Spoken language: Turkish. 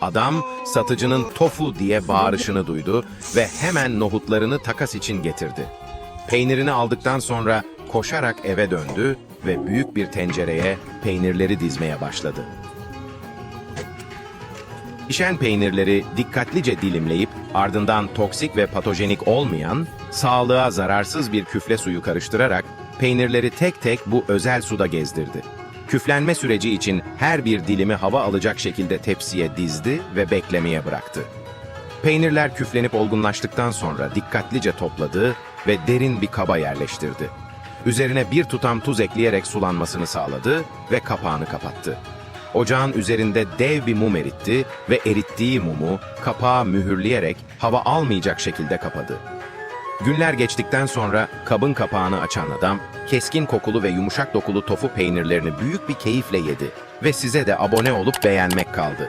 Adam satıcının tofu diye bağırışını duydu ve hemen nohutlarını takas için getirdi. Peynirini aldıktan sonra koşarak eve döndü ve büyük bir tencereye peynirleri dizmeye başladı. Pişen peynirleri dikkatlice dilimleyip ardından toksik ve patojenik olmayan, sağlığa zararsız bir küfle suyu karıştırarak peynirleri tek tek bu özel suda gezdirdi. Küflenme süreci için her bir dilimi hava alacak şekilde tepsiye dizdi ve beklemeye bıraktı. Peynirler küflenip olgunlaştıktan sonra dikkatlice topladı ve derin bir kaba yerleştirdi. Üzerine bir tutam tuz ekleyerek sulanmasını sağladı ve kapağını kapattı. Ocağın üzerinde dev bir mum eritti ve erittiği mumu kapağa mühürleyerek hava almayacak şekilde kapadı. Günler geçtikten sonra kabın kapağını açan adam, keskin kokulu ve yumuşak dokulu tofu peynirlerini büyük bir keyifle yedi ve size de abone olup beğenmek kaldı.